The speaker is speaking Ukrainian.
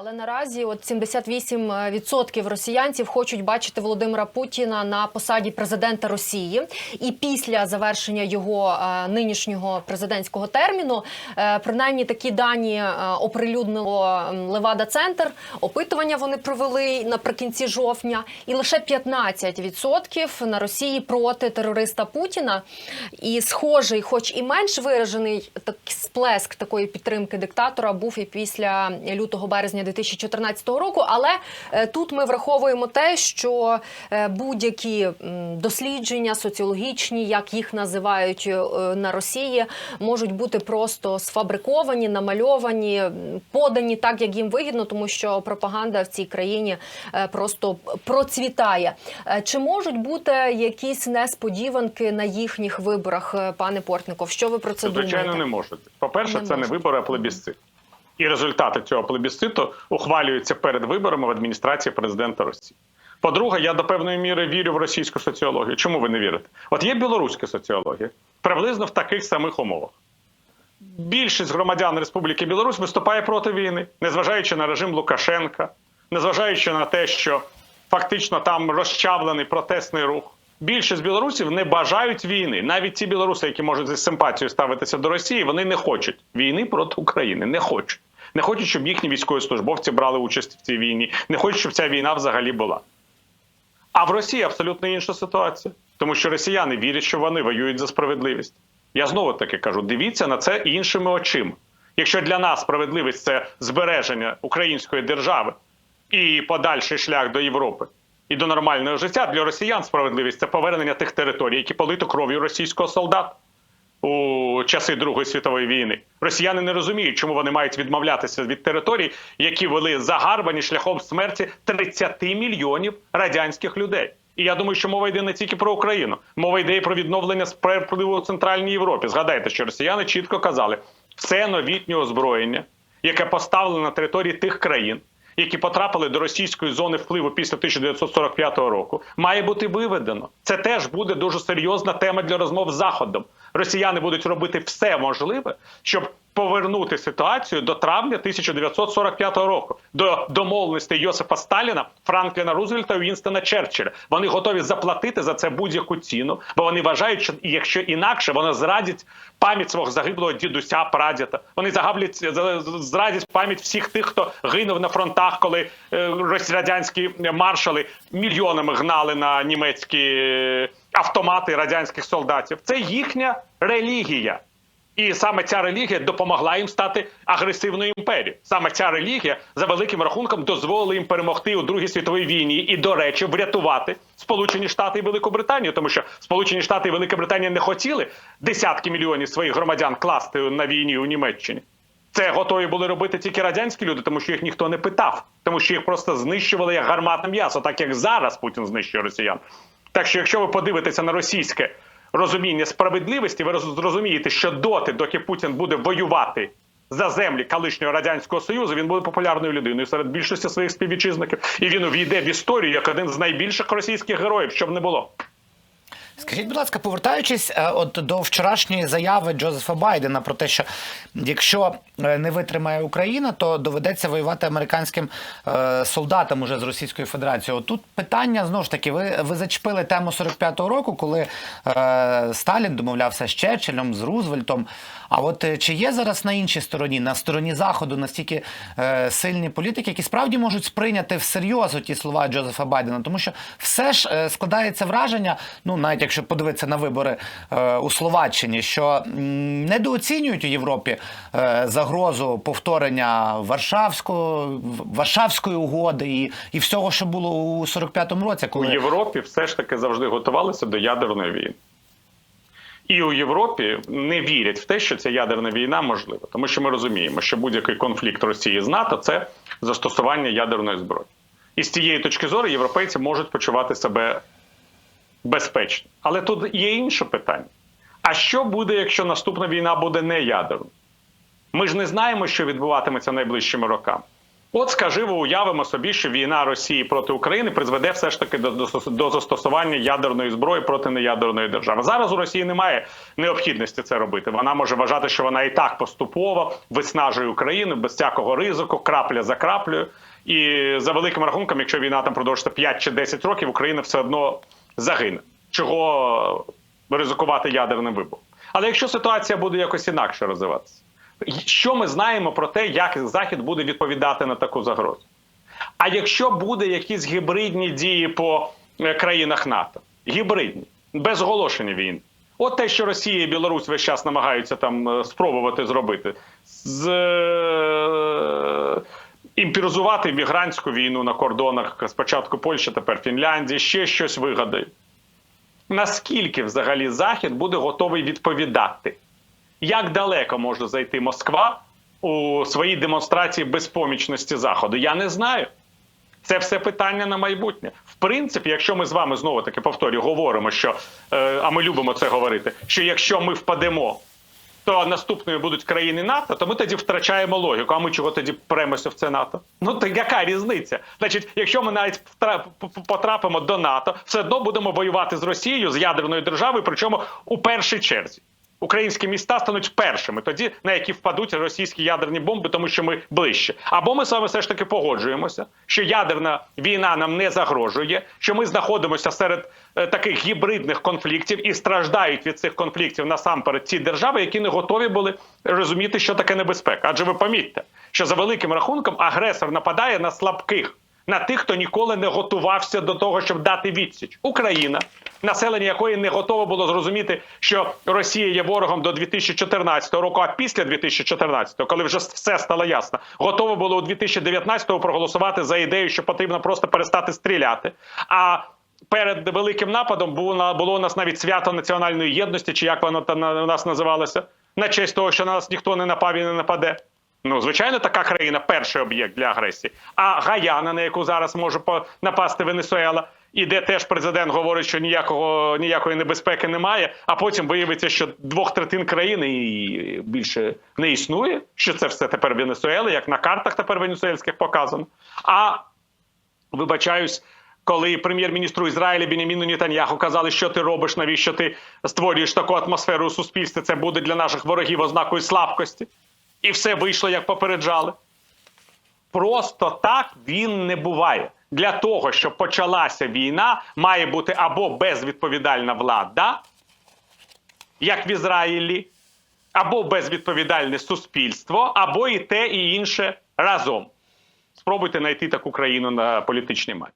Але наразі от 78% росіянців хочуть бачити Володимира Путіна на посаді президента Росії. І після завершення його е, нинішнього президентського терміну, е, принаймні такі дані е, оприлюднило Левада Центр. Опитування вони провели наприкінці жовтня, і лише 15% на Росії проти терориста Путіна. І схожий, хоч і менш виражений так сплеск такої підтримки диктатора був і після лютого березня 2014 року. Але е, тут ми враховуємо те, що е, будь-які дослідження соціологічні, як їх називають е, на Росії, можуть бути просто сфабриковані, намальовані, подані так, як їм вигідно, тому що пропаганда в цій країні просто процвітає. Чи можуть бути якісь несподіванки на їхніх виборах, пане Портников? Що ви про це думаєте? Звичайно, не можуть. По-перше, Не це не можуть. вибори, а плебісцит. І результати цього плебісциту ухвалюються перед виборами в адміністрації президента Росії. По-друге, я до певної міри вірю в російську соціологію. Чому ви не вірите? От є білоруська соціологія, приблизно в таких самих умовах. Більшість громадян Республіки Білорусь виступає проти війни, незважаючи на режим Лукашенка, незважаючи на те, що фактично там розчавлений протестний рух. Більшість білорусів не бажають війни. Навіть ті білоруси, які можуть зі симпатією ставитися до Росії, вони не хочуть війни проти України. Не хочуть. Не хочуть, щоб їхні військовослужбовці брали участь в цій війні. Не хочуть, щоб ця війна взагалі була. А в Росії абсолютно інша ситуація, тому що росіяни вірять, що вони воюють за справедливість. Я знову таки кажу: дивіться на це іншими очима. Якщо для нас справедливість це збереження української держави і подальший шлях до Європи і до нормального життя, для росіян справедливість це повернення тих територій, які полито кров'ю російського солдата у часи Другої світової війни. Росіяни не розуміють, чому вони мають відмовлятися від територій, які вели загарбані шляхом смерті 30 мільйонів радянських людей. І я думаю, що мова йде не тільки про Україну, мова йде і про відновлення справедливо у Центральній Європі. Згадайте, що росіяни чітко казали, все новітнє озброєння, яке поставлено на території тих країн, які потрапили до російської зони впливу після 1945 року, має бути виведено. Це теж буде дуже серйозна тема для розмов з Заходом. Росіяни будуть робити все можливе, щоб повернути ситуацію до травня 1945 року, до домовленостей Йосипа Сталіна, Франкліна Рузвельта і Вінстона Черчилля. Вони готові заплатити за це будь-яку ціну, бо вони вважають, що якщо інакше, вони зрадять пам'ять свого загиблого дідуся, прадіда. Вони загаблять зрадять пам'ять всіх тих, хто гинув на фронтах, коли е, радянські маршали мільйонами гнали на німецькі е, автомати радянських солдатів. Це їхня релігія. І саме ця релігія допомогла їм стати агресивною імперією. Саме ця релігія за великим рахунком дозволила їм перемогти у Другій світовій війні і, до речі, врятувати Сполучені Штати і Велику Британію, тому що Сполучені Штати і Велика Британія не хотіли десятки мільйонів своїх громадян класти на війні у Німеччині. Це готові були робити тільки радянські люди, тому що їх ніхто не питав, тому що їх просто знищували як гарматне м'ясо, так як зараз Путін знищує росіян. Так що, якщо ви подивитеся на російське розуміння справедливості, ви роз- зрозумієте, що доти, доки Путін буде воювати за землі колишнього радянського союзу, він буде популярною людиною серед більшості своїх співвітчизників, і він увійде в історію як один з найбільших російських героїв, щоб не було. Скажіть, будь ласка, повертаючись е, от до вчорашньої заяви Джозефа Байдена про те, що якщо е, не витримає Україна, то доведеться воювати американським е, солдатам уже з Російською Федерацією. Тут питання знову ж таки, ви, ви зачепили тему 45-го року, коли Сталін домовлявся з Черчиллем, з Рузвельтом. А от чи є зараз на іншій стороні, на стороні заходу, настільки е, сильні політики, які справді можуть сприйняти всерйоз ті слова Джозефа Байдена? Тому що все ж складається враження, ну навіть якщо подивитися на вибори е, у Словаччині, що недооцінюють у Європі е, загрозу повторення Варшавського Варшавської угоди і, і всього, що було у 45-му році, коли У Європі все ж таки завжди готувалися до ядерної війни. І у Європі не вірять в те, що ця ядерна війна можлива, тому що ми розуміємо, що будь-який конфлікт Росії з НАТО це застосування ядерної зброї. І з цієї точки зору європейці можуть почувати себе безпечно. Але тут є інше питання: а що буде, якщо наступна війна буде не ядерною? Ми ж не знаємо, що відбуватиметься найближчими роками. От скажімо, уявимо собі, що війна Росії проти України призведе все ж таки до, до, до застосування ядерної зброї проти неядерної держави. Зараз у Росії немає необхідності це робити. Вона може вважати, що вона і так поступово виснажує Україну без всякого ризику, крапля за краплею. І за великим рахунком, якщо війна там продовжиться 5 чи 10 років, Україна все одно загине. Чого ризикувати ядерним вибухом? Але якщо ситуація буде якось інакше розвиватися, що ми знаємо про те, як Захід буде відповідати на таку загрозу? А якщо буде якісь гібридні дії по е, країнах НАТО, гібридні, без оголошення війни, от те, що Росія і Білорусь весь час намагаються там е, спробувати зробити, з е, імпіризувати мігрантську війну на кордонах спочатку Польщі, тепер Фінляндії, ще щось вигадають. Наскільки взагалі Захід буде готовий відповідати? Як далеко може зайти Москва у своїй демонстрації безпомічності Заходу? Я не знаю. Це все питання на майбутнє. В принципі, якщо ми з вами знову таки повторюю, говоримо, що е, а ми любимо це говорити, що якщо ми впадемо, то наступною будуть країни НАТО, то ми тоді втрачаємо логіку. А ми чого тоді премося в це НАТО? Ну то яка різниця? Значить, якщо ми навіть потрапимо до НАТО, все одно будемо воювати з Росією, з ядерною державою, причому у першій черзі. Українські міста стануть першими, тоді на які впадуть російські ядерні бомби, тому що ми ближче. Або ми з вами все ж таки погоджуємося, що ядерна війна нам не загрожує, що ми знаходимося серед е, таких гібридних конфліктів і страждають від цих конфліктів насамперед ті держави, які не готові були розуміти, що таке небезпека. Адже ви помітьте, що за великим рахунком агресор нападає на слабких. На тих, хто ніколи не готувався до того, щоб дати відсіч. Україна, населення якої не готово було зрозуміти, що Росія є ворогом до 2014 року, а після 2014, коли вже все стало ясно, готово було у 2019 проголосувати за ідею, що потрібно просто перестати стріляти. А перед великим нападом було було у нас навіть свято національної єдності, чи як воно там у нас називалося, на честь того, що на нас ніхто не напав і не нападе. Ну, звичайно, така країна перший об'єкт для агресії. А Гаяна, на яку зараз може напасти Венесуела, і де теж президент говорить, що ніякого ніякої небезпеки немає. А потім виявиться, що двох третин країни і більше не існує. Що це все тепер Венесуела, як на картах тепер венесуельських показано. А вибачаюсь. Коли прем'єр-міністру Ізраїля Беняміну Нетаньяху казали, що ти робиш, навіщо ти створюєш таку атмосферу у суспільстві, це буде для наших ворогів ознакою слабкості. І все вийшло, як попереджали. Просто так він не буває. Для того, щоб почалася війна, має бути або безвідповідальна влада, як в Ізраїлі, або безвідповідальне суспільство, або і те, і інше разом. Спробуйте знайти таку країну на політичній мапі.